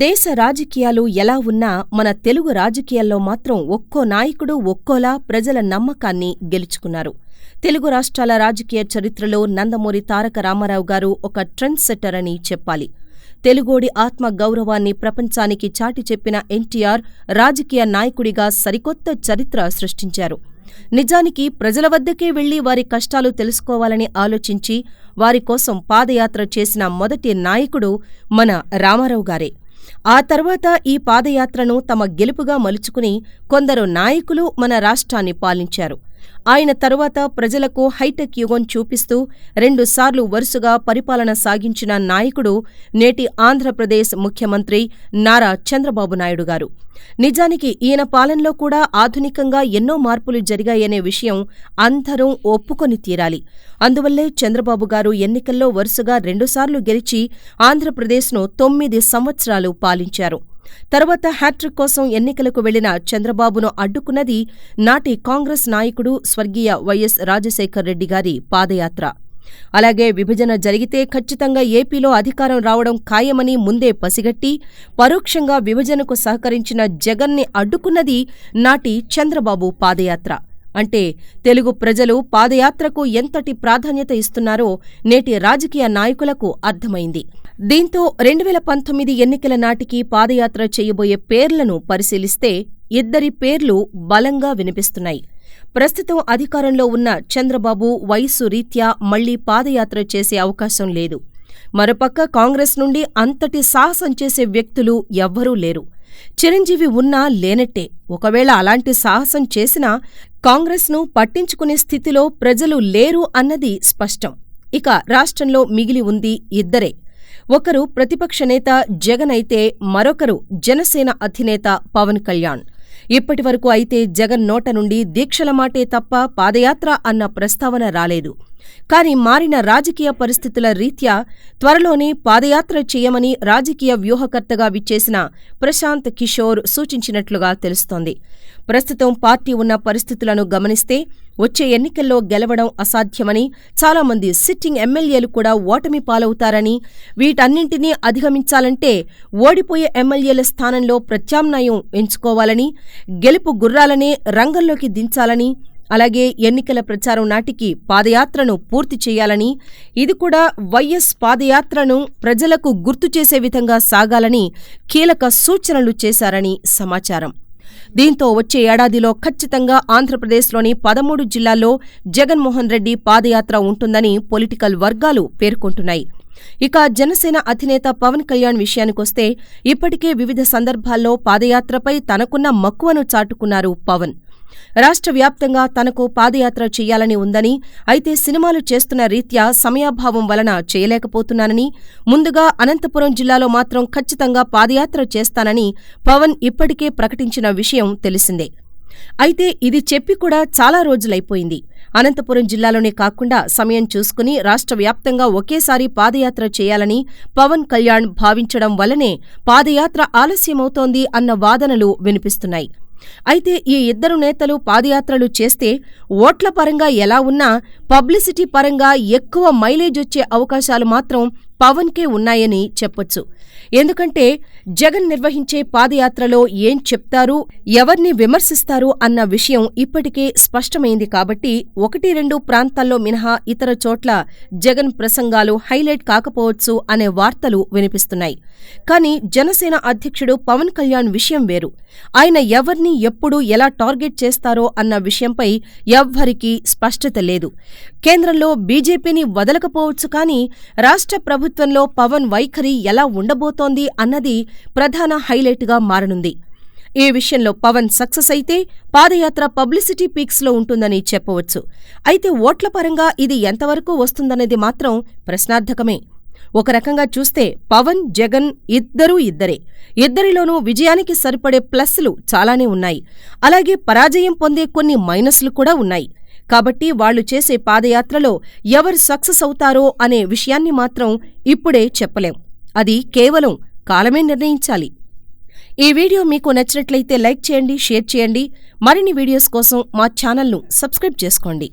దేశ రాజకీయాలు ఎలా ఉన్నా మన తెలుగు రాజకీయాల్లో మాత్రం ఒక్కో నాయకుడు ఒక్కోలా ప్రజల నమ్మకాన్ని గెలుచుకున్నారు. తెలుగు రాష్ట్రాల రాజకీయ చరిత్రలో నందమూరి తారక రామారావు గారు ఒక ట్రెండ్ సెట్టర్ అని చెప్పాలి. తెలుగోడి ఆత్మ గౌరవాన్ని ప్రపంచానికి చాటి చెప్పిన ఎన్టీఆర్ రాజకీయ నాయకుడిగా సరికొత్త చరిత్ర సృష్టించారు. నిజానికి ప్రజల వద్దకే వెళ్ళి వారి కష్టాలు తెలుసుకోవాలని ఆలోచించి వారి కోసం పాదయాత్ర చేసిన మొదటి నాయకుడు మన రామారావు గారే. ఆ తర్వాత ఈ పాదయాత్రను తమ గెలుపుగా మలుచుకుని కొందరు నాయకులు మన రాష్ట్రాన్ని పాలించారు. ఆయన తరువాత ప్రజలకు హైటెక్ యుగం చూపిస్తూ రెండుసార్లు వరుసగా పరిపాలన సాగించిన నాయకుడు నేటి ఆంధ్రప్రదేశ్ ముఖ్యమంత్రి నారా చంద్రబాబు నాయుడు గారు. నిజానికి ఈయన పాలనలో కూడా ఆధునికంగా ఎన్నో మార్పులు జరిగాయనే విషయం అందరం ఒప్పుకొని తీరాలి. అందువల్లే చంద్రబాబు గారు ఎన్నికల్లో వరుసగా రెండుసార్లు గెలిచి ఆంధ్రప్రదేశ్ను తొమ్మిది సంవత్సరాలు పాలించారు. తర్వాత హ్యాట్రిక్ కోసం ఎన్నికలకు వెళ్ళిన చంద్రబాబును అడ్డుకున్నది నాటి కాంగ్రెస్ నాయకుడు స్వర్గీయ వైఎస్ రాజశేఖర్ రెడ్డి గారి పాదయాత్ర. అలాగే విభజన జరిగితే ఖచ్చితంగా ఏపీలో అధికారం రావడం ఖాయమని ముందే పసిగట్టి పరోక్షంగా విభజనకు సహకరించిన జగన్ని అడ్డుకున్నది నాటి చంద్రబాబు పాదయాత్ర. అంటే తెలుగు ప్రజలు పాదయాత్రకు ఎంతటి ప్రాధాన్యత ఇస్తున్నారో నేటి రాజకీయ నాయకులకు అర్థమైంది. దీంతో రెండువేల పంతొమ్మిది ఎన్నికల నాటికి పాదయాత్ర చేయబోయే పేర్లను పరిశీలిస్తే ఇద్దరి పేర్లు బలంగా వినిపిస్తున్నాయి. ప్రస్తుతం అధికారంలో ఉన్న చంద్రబాబు వయస్సు రీత్యా మళ్ళీ పాదయాత్ర చేసే అవకాశం లేదు. మరోపక్క కాంగ్రెస్ నుండి అంతటి సాహసం చేసే వ్యక్తులు ఎవ్వరూ లేరు. చిరంజీవి ఉన్నా లేనట్టే. ఒకవేళ అలాంటి సాహసం చేసినా కాంగ్రెస్ను పట్టించుకునే స్థితిలో ప్రజలు లేరు అన్నది స్పష్టం. ఇక రాష్ట్రంలో మిగిలి ఉంది ఇద్దరే. ఒకరు ప్రతిపక్ష నేత జగన్ అయితే మరొకరు జనసేన అధినేత పవన్ కళ్యాణ్. ఇప్పటివరకు అయితే జగన్ నోట నుండి దీక్షల మాటే తప్ప పాదయాత్ర అన్న ప్రస్తావన రాలేదు. కాని మారిన రాజకీయ పరిస్థితుల రీత్యా త్వరలోనే పాదయాత్ర చేయమని రాజకీయ వ్యూహకర్తగా విచ్చేసిన ప్రశాంత్ కిషోర్ సూచించినట్లుగా తెలుస్తోంది. ప్రస్తుతం పార్టీ ఉన్న పరిస్థితులను గమనిస్తే వచ్చే ఎన్నికల్లో గెలవడం అసాధ్యమని చాలామంది సిట్టింగ్ ఎమ్మెల్యేలు కూడా ఓటమి పాలవుతారని వీటన్నింటినీ అధిగమించాలంటే ఓడిపోయే ఎమ్మెల్యేల స్థానంలో ప్రత్యామ్నాయం ఎంచుకోవాలని గెలుపు గుర్రాలనే రంగంలోకి దించాలని అలాగే ఎన్నికల ప్రచారం నాటికి పాదయాత్రను పూర్తి చేయాలని ఇది కూడా వైఎస్ పాదయాత్రను ప్రజలకు గుర్తు చేసే విధంగా సాగాలని కీలక సూచనలు చేశారని సమాచారం. దీంతో వచ్చే ఏడాదిలో ఖచ్చితంగా ఆంధ్రప్రదేశ్లోని పదమూడు జిల్లాల్లో జగన్మోహన్ రెడ్డి పాదయాత్ర ఉంటుందని పొలిటికల్ వర్గాలు పేర్కొంటున్నాయి. ఇక జనసేన అధినేత పవన్ కళ్యాణ్ విషయానికొస్తే ఇప్పటికే వివిధ సందర్భాల్లో పాదయాత్రపై తనకున్న మక్కువను చాటుకున్నారు పవన్. రాష్ట్ర వ్యాప్తంగా తనకు పాదయాత్ర చేయాలని ఉందని అయితే సినిమాలు చేస్తున్న రీత్యా సమయాభావం వలన చేయలేకపోతున్నానని ముందుగా అనంతపురం జిల్లాలో మాత్రం ఖచ్చితంగా పాదయాత్ర చేస్తానని పవన్ ఇప్పటికే ప్రకటించిన విషయం తెలిసిందే. అయితే ఇది చెప్పి కూడా చాలా రోజులైపోయింది. అనంతపురం జిల్లాలోనే కాకుండా సమయం చూసుకుని రాష్ట్ర వ్యాప్తంగా ఒకేసారి పాదయాత్ర చేయాలని పవన్ కళ్యాణ్ భావించడం వల్లనే పాదయాత్ర ఆలస్యమవుతోంది అన్న వాదనలు వినిపిస్తున్నాయి. అయితే ఈ ఇద్దరు నేతలు పాదయాత్రలు చేస్తే ఓట్ల పరంగా ఎలా ఉన్నా పబ్లిసిటీ పరంగా ఎక్కువ మైలేజ్ వచ్చే అవకాశాలు మాత్రం పవన్కే ఉన్నాయని చెప్పొచ్చు. ఎందుకంటే జగన్ నిర్వహించే పాదయాత్రలో ఏం చెప్తారు ఎవర్ని విమర్శిస్తారు అన్న విషయం ఇప్పటికే స్పష్టమైంది కాబట్టి ఒకటి రెండు ప్రాంతాల్లో మినహా ఇతర చోట్ల జగన్ ప్రసంగాలు హైలైట్ కాకపోవచ్చు అనే వార్తలు వినిపిస్తున్నాయి. కానీ జనసేన అధ్యక్షుడు పవన్ కళ్యాణ్ విషయం వేరు. ఆయన ఎవర్ని ఎప్పుడు ఎలా టార్గెట్ చేస్తారో అన్న విషయంపై ఎవ్వరికీ స్పష్టత లేదు. కేంద్రంలో బీజేపీని వదలకపోవచ్చు కానీ రాష్ట్ర ప్రభుత్వంలో పవన్ వైఖరి ఎలా ఉండబోతోంది అన్నది ప్రధాన హైలైట్గా మారనుంది. ఈ విషయంలో పవన్ సక్సెస్ అయితే పాదయాత్ర పబ్లిసిటీ పీక్స్లో ఉంటుందని చెప్పవచ్చు. అయితే ఓట్ల పరంగా ఇది ఎంతవరకు వస్తుందనేది మాత్రం ప్రశ్నార్థకమే. ఒక రకంగా చూస్తే పవన్ జగన్ ఇద్దరూ ఇద్దరే. ఇద్దరిలోనూ విజయానికి సరిపడే ప్లస్లు చాలానే ఉన్నాయి. అలాగే పరాజయం పొందే కొన్ని మైనస్లు కూడా ఉన్నాయి. కాబట్టి వాళ్ళు చేసే పాదయాత్రలో ఎవరు సక్సెస్ అవుతారో అనే విషయాన్ని మాత్రం ఇప్పుడే చెప్పలేం. అది కేవలం కాలమే నిర్ణయించాలి. ఈ వీడియో మీకు నచ్చినట్లయితే లైక్ చేయండి షేర్ చేయండి. మరిన్ని వీడియోస్ కోసం మా ఛానల్ను సబ్స్క్రైబ్ చేసుకోండి.